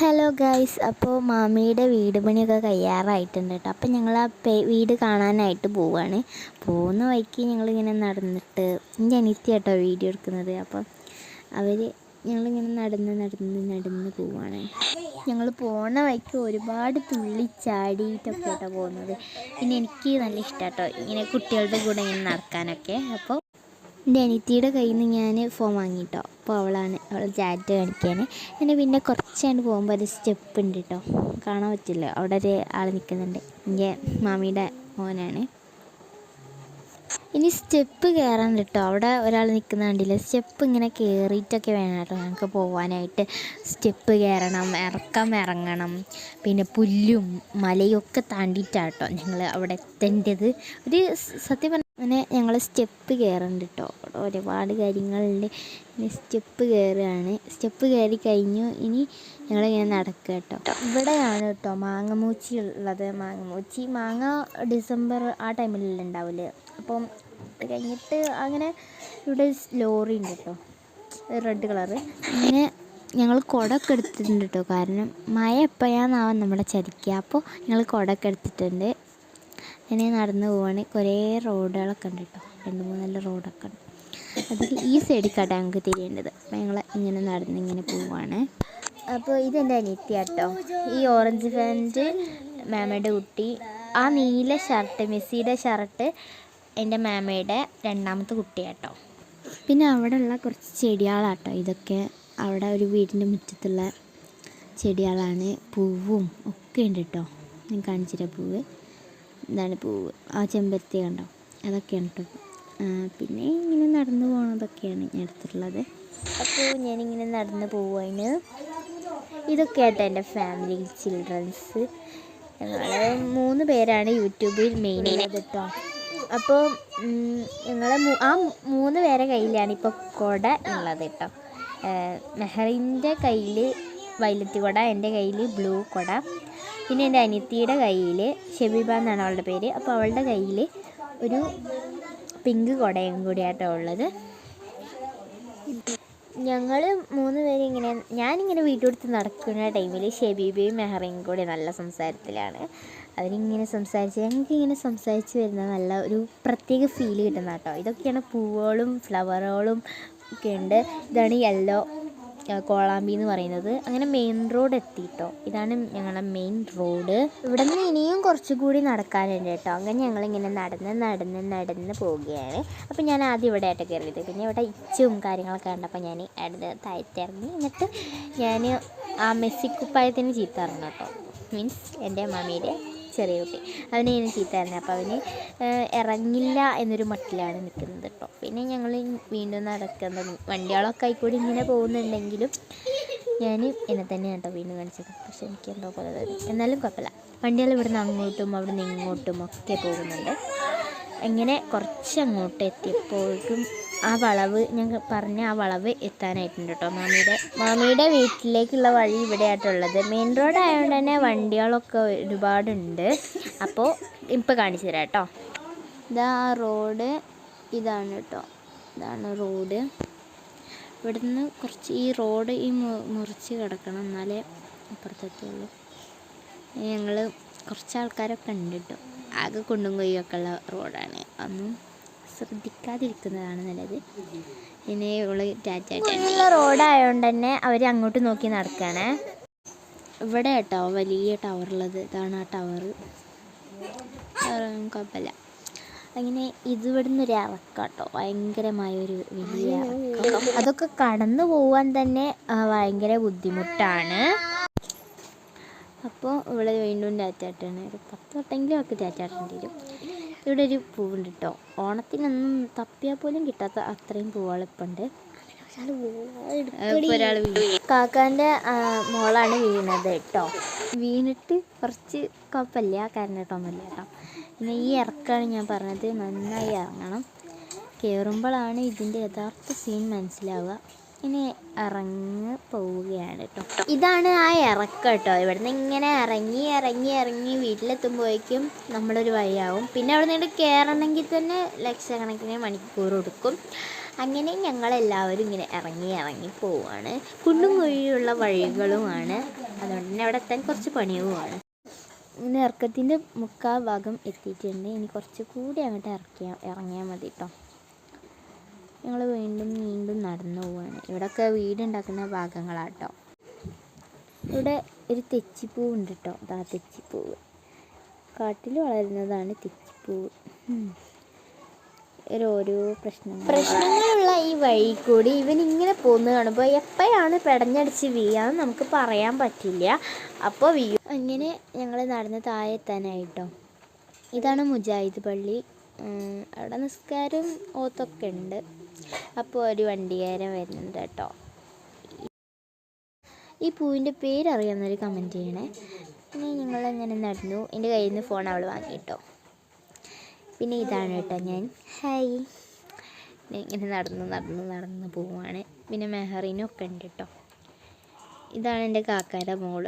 Hello guys അപ്പോൾ മാമിയുടെ വീട് പണിയൊക്കെ കയ്യാറായിട്ടുണ്ട് കേട്ടോ അപ്പോൾ ഞങ്ങൾ ആ വീട് കാണാനായിട്ട് പോവുകയാണ് പോകുന്ന വഴിക്ക് ഞങ്ങളിങ്ങനെ നടന്നിട്ട് എന്റെ അനിത്യ കേട്ടോ വീഡിയോ എടുക്കുന്നത്. അപ്പം അവർ ഞങ്ങളിങ്ങനെ നടന്ന് നടന്ന് നടന്ന് പോവുകയാണ് ഞങ്ങൾ പോണ വഴിക്ക് ഒരുപാട് തുള്ളി ചാടിയിട്ടൊക്കെ കേട്ടോ പോകുന്നത്. പിന്നെ എനിക്ക് നല്ല ഇഷ്ടം കേട്ടോ ഇങ്ങനെ കുട്ടികളുടെ കൂടെ ഇങ്ങനെ നടക്കാനൊക്കെ. അപ്പോൾ എന്റെ അനിത്തിയുടെ കയ്യിൽ നിന്ന് ഞാൻ ഫോൺ വാങ്ങിട്ടോ അപ്പോൾ അവളാണ് അവൾ ചാറ്റ് കാണിക്കാൻ എന്നെ പിന്നെ കുറച്ചാണ്ട് പോകുമ്പോൾ ഒരു സ്റ്റെപ്പ് ഉണ്ട് കേട്ടോ കാണാൻ പറ്റില്ല. അവിടെ ഒരു ആൾ നിൽക്കുന്നുണ്ട് എന്റെ മാമിയുടെ മോനാണ്. ഇനി സ്റ്റെപ്പ് കയറാൻ കേട്ടോ അവിടെ ഒരാൾ നിൽക്കുന്ന കണ്ടില്ല? സ്റ്റെപ്പ് ഇങ്ങനെ കയറിയിട്ടൊക്കെ വേണം കേട്ടോ ഞങ്ങൾക്ക് പോകാനായിട്ട് സ്റ്റെപ്പ് കയറണം ഇറക്കം ഇറങ്ങണം. പിന്നെ പുല്ലും മലയും ഒക്കെ താണ്ടിയിട്ടാണ് കേട്ടോ ഞങ്ങൾ അവിടെ എത്തേണ്ടത്. ഒരു സത്യം അങ്ങനെ ഞങ്ങൾ സ്റ്റെപ്പ് കയറുന്നുണ്ട് കേട്ടോ അവിടെ ഒരുപാട് കാര്യങ്ങളുണ്ട്. ഇനി സ്റ്റെപ്പ് കയറുകയാണ്. സ്റ്റെപ്പ് കയറി കഴിഞ്ഞു. ഇനി ഞങ്ങളിങ്ങനെ നടക്കുക കേട്ടോ ഇവിടെയാണ് കേട്ടോ മാങ്ങമൂച്ചി ഉള്ളത്. മാങ്ങമൂച്ചി മാങ്ങ ഡിസംബർ ആ ടൈമിലല്ലേ ഉണ്ടാവില്ലേ അപ്പം കഴിഞ്ഞിട്ട് അങ്ങനെ ഇവിടെ ലോറി ഉണ്ട് കേട്ടോ റെഡ് കളറ്. അങ്ങനെ ഞങ്ങൾ കുടമൊക്കെ എടുത്തിട്ടുണ്ട് കേട്ടോ കാരണം മഴ എപ്പോഴാന്നാവാം നമ്മുടെ ചതിക്കുക അപ്പോൾ ഞങ്ങൾ കുടമൊക്കെ എടുത്തിട്ടുണ്ട്. ഇങ്ങനെ നടന്നു പോവാണ്. കുറേ റോഡുകളൊക്കെ ഉണ്ട് കേട്ടോ. രണ്ട് മൂന്നല്ല റോഡൊക്കെ ഉണ്ട്. അതിൽ ഈ സൈഡിലേക്കാട്ടോ ഞങ്ങൾക്ക് തിരിയേണ്ടത്. അപ്പോൾ ഞങ്ങൾ ഇങ്ങനെ നടന്ന് ഇങ്ങനെ പോവാണ്. അപ്പോൾ ഇതെന്റെ അനിയത്തി കേട്ടോ ഈ ഓറഞ്ച് പാന്റ് മാമയുടെ കുട്ടി. ആ നീല ഷർട്ട് മെസ്സിയുടെ ഷർട്ട് എന്റെ മാമയുടെ രണ്ടാമത്തെ കുട്ടിയാട്ടോ. പിന്നെ അവിടെയുള്ള കുറച്ച് ചെടികളാട്ടോ. ഇതൊക്കെ അവിടെ ഒരു വീടിന്റെ മുറ്റത്തുള്ള ചെടികളാണ്. പൂവും ഒക്കെ ഉണ്ട് കേട്ടോ. ഞാൻ കാണിച്ചിട്ട പൂവ്. ഇതാണ് പൂവ് ആ ചെമ്പരത്തി കണ്ടോ? അതൊക്കെയാണ് കേട്ടോ പിന്നെ ഇങ്ങനെ നടന്നു പോകുന്നതൊക്കെയാണ് ഞാൻ എടുത്തിട്ടുള്ളത്. അപ്പോൾ ഞാനിങ്ങനെ നടന്ന് പോവാണ്. ഇതൊക്കെ ആയിട്ട് എന്റെ ഫാമിലി ചിൽഡ്രൻസ് ഞങ്ങൾ മൂന്ന് പേരാണ് യൂട്യൂബിൽ മെയിൻ ചെയ്തത് കേട്ടോ അപ്പോൾ ഞങ്ങൾ ആ മൂന്ന് പേരെ കയ്യിലാണ് ഇപ്പോൾ കൊട ഉള്ളത് കേട്ടോ മെഹറിന്റെ കയ്യിൽ വൈലറ്റ് കൊട എന്റെ കയ്യിൽ ബ്ലൂ കുട. പിന്നെ എന്റെ അനിയത്തിയുടെ കയ്യിൽ ഷെബിബ എന്നാണ് അവളുടെ പേര്. അപ്പോൾ അവളുടെ കയ്യിൽ ഒരു പിങ്ക് കുടയും കൂടിയാട്ടോ ഉള്ളത്. ഞങ്ങൾ മൂന്ന് പേര് ഇങ്ങനെ ഞാനിങ്ങനെ വീട്ടുകൊടുത്ത് നടക്കുന്ന ടൈമിൽ ഷെബീബയും മെഹറയും കൂടി നല്ല സംസാരത്തിലാണ്. അവരിങ്ങനെ സംസാരിച്ച് ഞങ്ങൾക്ക് ഇങ്ങനെ സംസാരിച്ച് വരുന്ന നല്ല ഒരു പ്രത്യേക ഫീൽ കിട്ടുന്ന കേട്ടോ ഇതൊക്കെയാണ് പൂവുകളും ഫ്ലവറുകളും ഒക്കെ ഉണ്ട്. ഇതാണ് യെല്ലോ കോളാമ്പി എന്ന് പറയുന്നത്. അങ്ങനെ മെയിൻ റോഡ് എത്തിയിട്ടോ ഇതാണ് ഞങ്ങളുടെ മെയിൻ റോഡ് ഇവിടെ നിന്ന് ഇനിയും കുറച്ചുകൂടി നടക്കാനുണ്ട് കേട്ടോ. അങ്ങനെ ഞങ്ങളിങ്ങനെ നടന്ന് നടന്ന് നടന്ന് പോവുകയാണ്. അപ്പോൾ ഞാൻ ആദ്യം ഇവിടെ ആയിട്ട് കയറിയത്. പിന്നെ ഇവിടെ ഇച്ചും കാര്യങ്ങളൊക്കെ കണ്ടപ്പോൾ ഞാൻ അടുത്ത് താഴ്ത്തിറങ്ങി. എന്നിട്ട് ഞാൻ ആ മെസ്സിക്കുപ്പായത്തിന് ചീത്ത കേട്ടോ. മീൻസ് എന്റെ മമ്മിയുടെ ചെറിയ കുട്ടി. അവനെ ഇനി ചീത്ത പറഞ്ഞു അപ്പോൾ അവന് ഇറങ്ങില്ല എന്നൊരു മട്ടിലാണ് നിൽക്കുന്നത് കേട്ടോ പിന്നെ ഞങ്ങൾ വീണ്ടും നടക്കാൻ തുടങ്ങി വണ്ടികളൊക്കെ ആയിക്കൂടി ഇങ്ങനെ പോകുന്നുണ്ടെങ്കിലും ഞാൻ എന്നെ തന്നെ കേട്ടോ വീണ്ടും കാണിച്ചത്. പക്ഷെ എനിക്ക് എന്തോ പോലെ എന്നാലും കുഴപ്പമില്ല. വണ്ടികൾ ഇവിടുന്ന് അങ്ങോട്ടും അവിടുന്ന് ഇങ്ങോട്ടും ഒക്കെ പോകുന്നുണ്ട്. എങ്ങനെ കുറച്ച് അങ്ങോട്ട് എത്തിയപ്പോഴേക്കും ആ വളവ് ഞാൻ പറഞ്ഞ ആ വളവ് എത്താനായിട്ടുണ്ട് കേട്ടോ മാമിയുടെ മാമിയുടെ വീട്ടിലേക്കുള്ള വഴി ഇവിടെ ആയിട്ടുള്ളത് മെയിൻ റോഡ് ആയതുകൊണ്ട് തന്നെ വണ്ടികളൊക്കെ ഒരുപാടുണ്ട്. അപ്പോൾ ഇപ്പോൾ കാണിച്ചു തരാം കേട്ടോ ഇതാ റോഡ് ഇതാണ് കേട്ടോ ഇതാണ് റോഡ്. ഇവിടുന്ന് കുറച്ച് ഈ റോഡ് ഈ മുറിച്ച് കിടക്കണം എന്നാലേ അപ്പുറത്തെത്തുള്ളൂ ഞങ്ങൾ കുറച്ച് ആൾക്കാരൊക്കെ ഉണ്ട് കേട്ടോ ആകെ കുണ്ടും കൊയ്യൊക്കെ ഉള്ള റോഡാണ്. ഒന്നും ശ്രദ്ധിക്കാതിരിക്കുന്നതാണ് നല്ലത് പിന്നെ ഇവൾ ടാറ്റ റോഡായതുകൊണ്ട് തന്നെ അവർ അങ്ങോട്ട് നോക്കി നടക്കുകയാണ് ഇവിടെ കേട്ടോ വലിയ ഉള്ളത് ഇതാണ് ആ ടവർ കുഴപ്പമില്ല അങ്ങനെ ഇത് ഇവിടുന്ന് ഒരു ഇറക്കാട്ടോ കേട്ടോ ഭയങ്കരമായ ഒരു വലിയ അതൊക്കെ കടന്നു പോവാൻ തന്നെ ഭയങ്കര ബുദ്ധിമുട്ടാണ് അപ്പോൾ ഇവിടെ വീണ്ടും ടാറ്റാട്ടാണ് ഒരു പത്ത് വട്ടെങ്കിലും അവർക്ക് ടാറ്റാട്ടേണ്ടി വരും ഇവിടെ ഒരു പൂവുണ്ട് കേട്ടോ ഓണത്തിനൊന്നും തപ്പിയാൽ പോലും കിട്ടാത്ത അത്രയും പൂവുകൾ ഇപ്പം ഉണ്ട് ഒരാൾ കാക്കാന്റെ മോളാണ് വീണത് കേട്ടോ വീണിട്ട് കുറച്ച് കുഴപ്പമില്ല. കരഞ്ഞിട്ടൊന്നുമില്ല കേട്ടോ പിന്നെ ഈ ഇറക്കാണ് ഞാൻ പറഞ്ഞത്. നന്നായി ഇറങ്ങണം. കയറുമ്പോഴാണ് ഇതിന്റെ യഥാർത്ഥ സീൻ മനസ്സിലാവുക. ഇനി ഇറങ്ങി പോവുകയാണ് കേട്ടോ ഇതാണ് ആ ഇറക്കം കേട്ടോ ഇവിടുന്ന് ഇങ്ങനെ ഇറങ്ങി ഇറങ്ങി ഇറങ്ങി വീട്ടിലെത്തുമ്പോഴേക്കും നമ്മളൊരു വഴിയാവും. പിന്നെ അവിടെ നിന്ന് കയറണമെങ്കിൽ തന്നെ ലക്ഷക്കണക്കിന് മണിക്കൂർ എടുക്കും. അങ്ങനെ ഞങ്ങളെല്ലാവരും ഇങ്ങനെ ഇറങ്ങി ഇറങ്ങി പോവുകയാണ് കുണ്ടും കുഴിയുള്ള വഴികളുമാണ്. അതുകൊണ്ട് തന്നെ അവിടെ എത്താൻ കുറച്ച് പണിയുമാണ്. ഇങ്ങനെ ഇറക്കത്തിന്റെ മുക്കാൽ ഭാഗം എത്തിയിട്ടുണ്ട്. ഇനി കുറച്ച് കൂടി അങ്ങോട്ട് ഇറക്കിയാൽ ഇറങ്ങിയാൽ മതി കേട്ടോ ഞങ്ങൾ വീണ്ടും വീണ്ടും നടന്നു പോവാണ്. ഇവിടെയൊക്കെ വീടുണ്ടാക്കുന്ന ഭാഗങ്ങളാട്ടോ. ഇവിടെ ഒരു തെച്ചിപ്പൂവ് ഉണ്ട് കേട്ടോ അതാ തെച്ചിപ്പൂവ്. കാട്ടിൽ വളരുന്നതാണ് തെച്ചിപ്പൂവ്. ഓരോ പ്രശ്നങ്ങൾ പ്രശ്നങ്ങളുള്ള ഈ വഴി കൂടി ഇവൻ ഇങ്ങനെ പോന്ന് കാണുമ്പോൾ എപ്പോഴാണ് പെടഞ്ഞടിച്ച് വീഴാന്ന് നമുക്ക് പറയാൻ പറ്റില്ല. അപ്പോൾ വീഴും അങ്ങനെ ഞങ്ങൾ നടന്ന് താഴെ എത്താനായിട്ടോ. ഇതാണ് മുജാഹിദ് പള്ളി. അവിടെ നിസ്കാരം ഓത്തൊക്കെ ഉണ്ട് അപ്പോൾ ഒരു വണ്ടിക്കാരൻ വരുന്നുണ്ട് കേട്ടോ. ഈ പൂവിന്റെ പേരറിയാവുന്നൊരു കമന്റ് ചെയ്യണേ. പിന്നെ ഞങ്ങളങ്ങനെ നടന്നു? എന്റെ കയ്യിൽ നിന്ന് ഫോൺ അവൾ വാങ്ങിട്ടോ പിന്നെ ഇതാണ് കേട്ടോ ഞാൻ. ഹായ് ഇങ്ങനെ നടന്ന് നടന്ന് നടന്ന് പോവുകയാണ് പിന്നെ മെഹറിനും ഒക്കെ ഉണ്ട് കേട്ടോ. ഇതാണ് എന്റെ കാക്കാന്റെ മോൾ.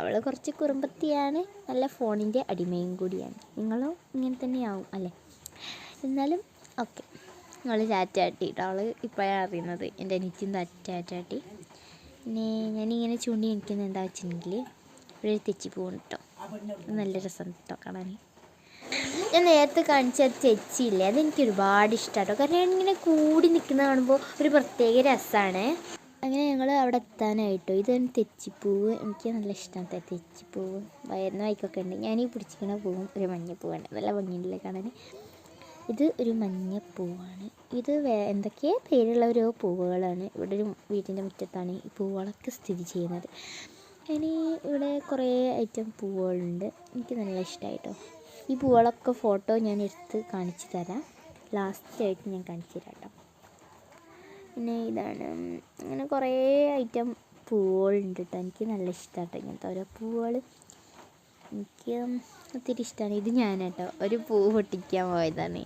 അവൾ കുറച്ച് കുറുമ്പത്തിയാണ്. നല്ല ഫോണിന്റെ അടിമയും കൂടിയാണ്. നിങ്ങളും ഇങ്ങനെ തന്നെയാവും അല്ലേ? എന്നാലും ഓക്കെ അവൾ ചാറ്റാട്ടി കേട്ടോ അവൾ ഇപ്പോഴാണ് അറിയുന്നത്. എന്റെ അനിച്ചും ചാറ്റാട്ടി. പിന്നെ ഞാനിങ്ങനെ ചൂണ്ടി നിൽക്കുന്നത് എന്താ വെച്ചിട്ടുണ്ടെങ്കിൽ ഇവിടെ തെച്ചി തെച്ചിപ്പൂവ് കേട്ടോ നല്ല രസം കേട്ടോ കാണാൻ. ഞാൻ നേരത്തെ കാണിച്ച ആ തെച്ചിയില്ലേ അതെനിക്ക് ഒരുപാട് ഇഷ്ടമാണ് കാരണം ഇങ്ങനെ കൂടി നിൽക്കുന്നത് കാണുമ്പോൾ ഒരു പ്രത്യേക രസമാണ്. അങ്ങനെ ഞങ്ങൾ അവിടെ എത്താനായിട്ടോ. ഇതാണ് തെച്ചിപ്പൂവ്. എനിക്ക് നല്ല ഇഷ്ടമാണ് തെച്ചിപ്പൂവ്. വയറിന് വൈക്കൊക്കെ ഉണ്ട്. ഞാൻ ഈ പിടിച്ചിരിക്കുന്ന പൂവും ഒരു മഞ്ഞപ്പൂവാണ്. നല്ല ഭംഗിയുണ്ടല്ലേ കാണാൻ. ഇത് ഒരു മഞ്ഞപ്പൂവാണ് ഇത് എന്തൊക്കെയോ പേരുള്ള ഒരു പൂവുകളാണ് ഇവിടെ ഒരു വീട്ടിന്റെ മുറ്റത്താണ് ഈ പൂവുകളൊക്കെ സ്ഥിതി ചെയ്യുന്നത്. ഇനി ഇവിടെ കുറേ ഐറ്റം പൂവുകളുണ്ട്. എനിക്ക് നല്ല ഇഷ്ടമായിട്ടോ ഈ പൂവുകളൊക്കെ ഫോട്ടോ ഞാൻ എടുത്ത് കാണിച്ചു തരാം. ലാസ്റ്റായിട്ട് ഞാൻ കാണിച്ചു തരാം കേട്ടോ പിന്നെ ഇതാണ് അങ്ങനെ കുറേ ഐറ്റം പൂവുകളുണ്ട് കേട്ടോ എനിക്ക് നല്ല ഇഷ്ടമാട്ടോ ഇങ്ങനത്തെ ഓരോ പൂവുകൾ. എനിക്ക് ഒത്തിരി ഇഷ്ടമാണ് ഇത് ഞാൻ കേട്ടോ ഒരു പൂ പൊട്ടിക്കാൻ പോയതാണ്.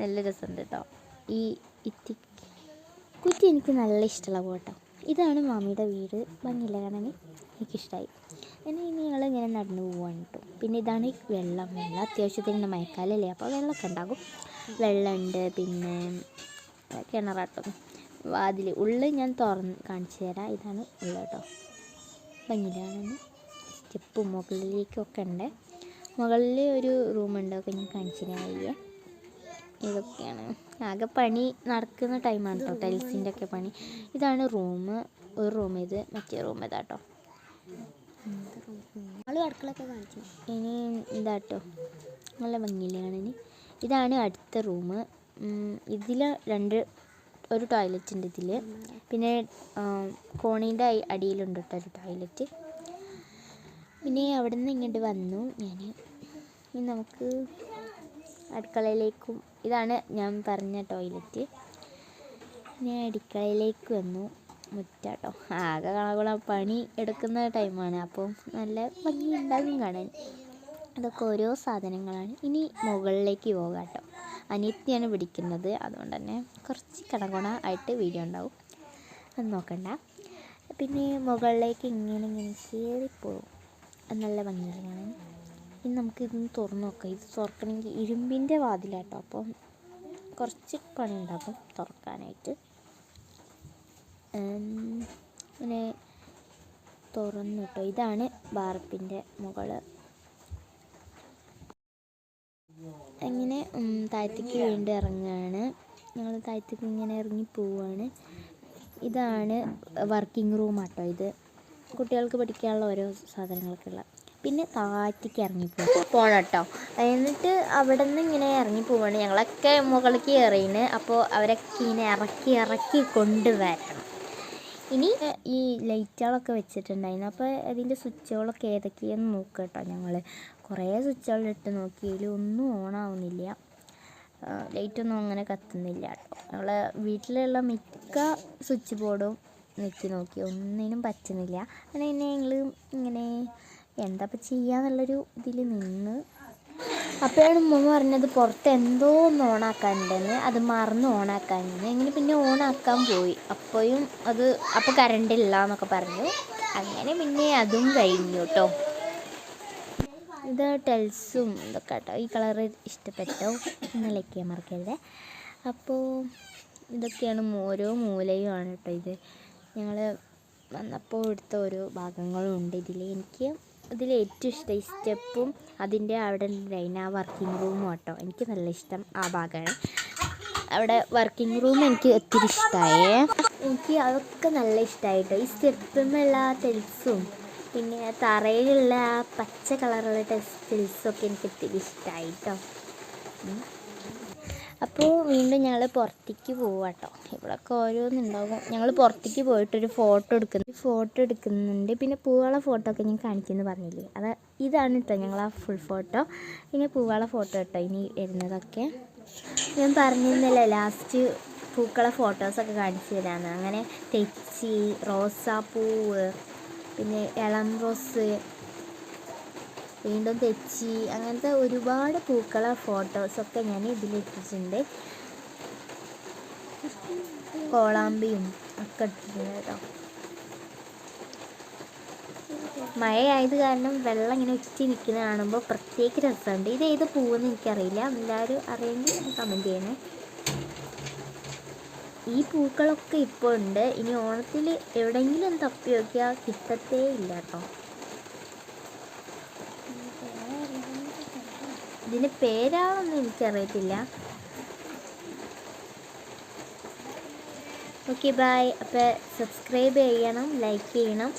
നല്ല രസമുണ്ട് കേട്ടോ ഈ ഇത്തി കുറ്റി എനിക്ക് നല്ല ഇഷ്ടമുള്ള പോട്ടോ ഇതാണ് മാമിയുടെ വീട്. ഭംഗിയില്ല കാണാൻ എനിക്കിഷ്ടമായി പിന്നെ ഇനി ഞങ്ങൾ ഇങ്ങനെ നടന്നു പോവാണ് കേട്ടോ പിന്നെ ഇതാണ് വെള്ളം. വെള്ളം അത്യാവശ്യത്തിന് മഴക്കാലല്ലേ അപ്പോൾ വെള്ളമൊക്കെ ഉണ്ടാകും. വെള്ളമുണ്ട് പിന്നെ കിണറാട്ടോ. വാതിൽ ഉള്ളിൽ ഞാൻ തുറന്ന് കാണിച്ചു തരാം. ഇതാണ് ഉള്ളത് കേട്ടോ ഭംഗിയിലാണ് സ്റ്റെപ്പ് മുകളിലേക്കൊക്കെ ഉണ്ട്. മുകളിൽ ഒരു റൂമുണ്ട് ഒക്കെ ഞാൻ കാണിച്ചു തരാം. ഇതൊക്കെയാണ്. ആകെ പണി നടക്കുന്ന ടൈമാണ് കേട്ടോ ടൈൽസിന്റെ ഒക്കെ പണി. ഇതാണ് റൂം ഒരു റൂം ഇത് മറ്റേ റൂം ഇതാ കേട്ടോ ഇനി ഇതാ കേട്ടോ നല്ല ഭംഗിയിലാണ് ഇനി ഇതാണ് അടുത്ത റൂം ഇതിൽ രണ്ട് ഒരു ടോയ്ലറ്റ് ഉണ്ട് ഇതിൽ പിന്നെ കോണീന്റെ അടിയിലുണ്ട് കേട്ടോ ഒരു ടോയ്ലറ്റ് പിന്നെ അവിടെ നിന്ന് ഇങ്ങോട്ട് വന്നു. ഞാൻ ഇനി നമുക്ക് അടുക്കളയിലേക്കും ഇതാണ് ഞാൻ പറഞ്ഞ ടോയ്ലറ്റ് ഞാൻ അടുക്കളയിലേക്ക് വന്നു. മുറ്റാട്ടോ ആകെ കാണാൻ പണി എടുക്കുന്ന ടൈമാണ് അപ്പം നല്ല ഭംഗി ഉണ്ടാകും കാണാൻ. അതൊക്കെ ഓരോ സാധനങ്ങളാണ്. ഇനി മുകളിലേക്ക് പോകാം കേട്ടോ. അനിയത്തിയാണ് പിടിക്കുന്നത് അതുകൊണ്ട് തന്നെ കുറച്ച് കണകുണ ആയിട്ട് വീഡിയോ ഉണ്ടാവും. അത് നോക്കണ്ട. പിന്നെ മുകളിലേക്ക് ഇങ്ങനെ ഇങ്ങനെ കയറിപ്പോകും നല്ല ഭംഗിയാണ് കാണാൻ. ഇനി നമുക്ക് ഇതൊന്ന് തുറന്ന് നോക്കാം. ഇത് തുറക്കണമെങ്കിൽ ഇരുമ്പിന്റെ വാതിലാട്ടോ. അപ്പം കുറച്ച് പണിയുണ്ടാകും തുറക്കാനായിട്ട്. ഇങ്ങനെ തുറന്നു കേട്ടോ. ഇതാണ് ബാർപ്പിന്റെ മുകൾ. അങ്ങനെ താഴത്തേക്ക് വീണ്ടും ഇറങ്ങുകയാണ്. ഞങ്ങൾ താഴത്തേക്ക് ഇങ്ങനെ ഇറങ്ങി പോവുകയാണ്. ഇതാണ് വർക്കിംഗ് റൂം ആട്ടോ ഇത്. കുട്ടികൾക്ക് പഠിക്കാനുള്ള ഓരോ സാധനങ്ങളൊക്കെ ഉള്ള പിന്നെ താഴത്തേക്ക് ഇറങ്ങി പോകും കേട്ടോ എന്നിട്ട് അവിടെ നിന്ന് ഇങ്ങനെ ഇറങ്ങി പോവാണ്. ഞങ്ങളൊക്കെ മുകളിലേക്ക് കയറിയിന് അപ്പോൾ അവരൊക്കെ ഇങ്ങനെ ഇറക്കി ഇറക്കി കൊണ്ടുവരണം. ഇനി ഈ ലൈറ്റുകളൊക്കെ വെച്ചിട്ടുണ്ടായിരുന്നു. അപ്പോൾ അതിന്റെ സ്വിച്ചുകളൊക്കെ ഏതൊക്കെയെന്ന് നോക്കുക കേട്ടോ ഞങ്ങൾ കുറേ സ്വിച്ചുകൾ ഇട്ട് നോക്കിയതിൽ ഒന്നും ഓണാവുന്നില്ല ലൈറ്റൊന്നും അങ്ങനെ കത്തുന്നില്ല കേട്ടോ. ഞങ്ങൾ വീട്ടിലുള്ള മിക്ക സ്വിച്ച് ബോർഡും ഞെക്കി നോക്കി. ഒന്നിനും പറ്റുന്നില്ല. അങ്ങനെ ഞങ്ങൾ ഇങ്ങനെ എന്താ ഇപ്പം ചെയ്യാന്നുള്ളൊരു ഇതിൽ നിന്ന്. അപ്പോഴാണ് ഉമ്മ പറഞ്ഞത് പുറത്ത് എന്തോ ഒന്ന് ഓണാക്കാനുണ്ടെന്ന്. അത് മറന്ന് ഓണാക്കാനുണ്ടെന്ന്. അങ്ങനെ പിന്നെ ഓണാക്കാൻ പോയി. അപ്പോഴും അത് അപ്പോൾ കറണ്ട് എന്നൊക്കെ പറഞ്ഞു. അങ്ങനെ പിന്നെ അതും കഴിഞ്ഞു കേട്ടോ ഇത് ടെൽസും ഇതൊക്കെ കേട്ടോ ഈ കളറ് ഇഷ്ടപ്പെട്ടോ? ഒന്ന് ലൈക്ക് അപ്പോൾ ഇതൊക്കെയാണ് ഓരോ മൂലയുമാണ് കേട്ടോ ഇത്. ഞങ്ങൾ വന്നപ്പോൾ എടുത്ത ഓരോ ഭാഗങ്ങളും ഉണ്ട് ഇതിൽ എനിക്ക് ഇതിൽ ഏറ്റവും ഇഷ്ടം ഈ സ്റ്റെപ്പും അതിന്റെ അവിടെ ലൈന വർക്കിംഗ് റൂമും കേട്ടോ എനിക്ക് നല്ല ഇഷ്ടം ആ ഭാഗമാണ് അവിടെ വർക്കിംഗ് റൂം എനിക്ക് ഒത്തിരി ഇഷ്ടമായേ എനിക്ക് അതൊക്കെ നല്ല ഇഷ്ടമായിട്ടോ ഈ സ്റ്റെപ്പുമുള്ള ടെൽസും പിന്നെ തറയിലുള്ള ആ പച്ച കളറുള്ള ടെൽസും ഒക്കെ എനിക്ക് ഒത്തിരി ഇഷ്ടമായിട്ടോ അപ്പോൾ വീണ്ടും ഞങ്ങൾ പുറത്തേക്ക് പോവാട്ടോ. ഇവിടെയൊക്കെ ഓരോന്നുണ്ടാകും ഞങ്ങൾ പുറത്തേക്ക് പോയിട്ടൊരു ഫോട്ടോ എടുക്കുന്നു. ഫോട്ടോ എടുക്കുന്നുണ്ട്. പിന്നെ പൂവാള ഫോട്ടോ ഒക്കെ ഞാൻ കാണിക്കുമെന്ന് പറഞ്ഞില്ലേ? അത് ഇതാണ് കേട്ടോ ഞങ്ങൾ ആ ഫുൾ ഫോട്ടോ പിന്നെ പൂവാള ഫോട്ടോ കേട്ടോ ഇനി വരുന്നതൊക്കെ. ഞാൻ പറഞ്ഞിരുന്നല്ലേ ലാസ്റ്റ് പൂക്കളെ ഫോട്ടോസൊക്കെ കാണിച്ചു തരാമെന്ന് അങ്ങനെ തെച്ചി റോസാപ്പൂവ് പിന്നെ ഇളം റോസ് വീണ്ടും തെച്ചി അങ്ങനത്തെ ഒരുപാട് പൂക്കള ഫോട്ടോസൊക്കെ ഞാൻ ഇതിലിട്ടിട്ടുണ്ട്. കോളാമ്പിയും ഒക്കെ ഇട്ടിട്ടുണ്ട് കേട്ടോ. മഴയായത് കാരണം വെള്ളം ഇങ്ങനെ ഉച്ചി നിൽക്കുന്ന കാണുമ്പോൾ പ്രത്യേക രസമുണ്ട്. ഇത് ഏത് പൂവെന്ന് എനിക്കറിയില്ല. എല്ലാവരും അറിയെങ്കിൽ കമന്റ് ചെയ്യണേ. ഈ പൂക്കളൊക്കെ ഇപ്പോൾ ഉണ്ട്. ഇനി ഓണത്തിൽ എവിടെയെങ്കിലും തപ്പി നോക്കിയാൽ കിട്ടത്തേ ഇല്ല കേട്ടോ. ഇതിന്റെ പേരാണെന്ന് എനിക്കറിയത്തില്ല. ഓക്കെ ബായ് അപ്പോൾ സബ്സ്ക്രൈബ് ചെയ്യണം ലൈക്ക് ചെയ്യണം.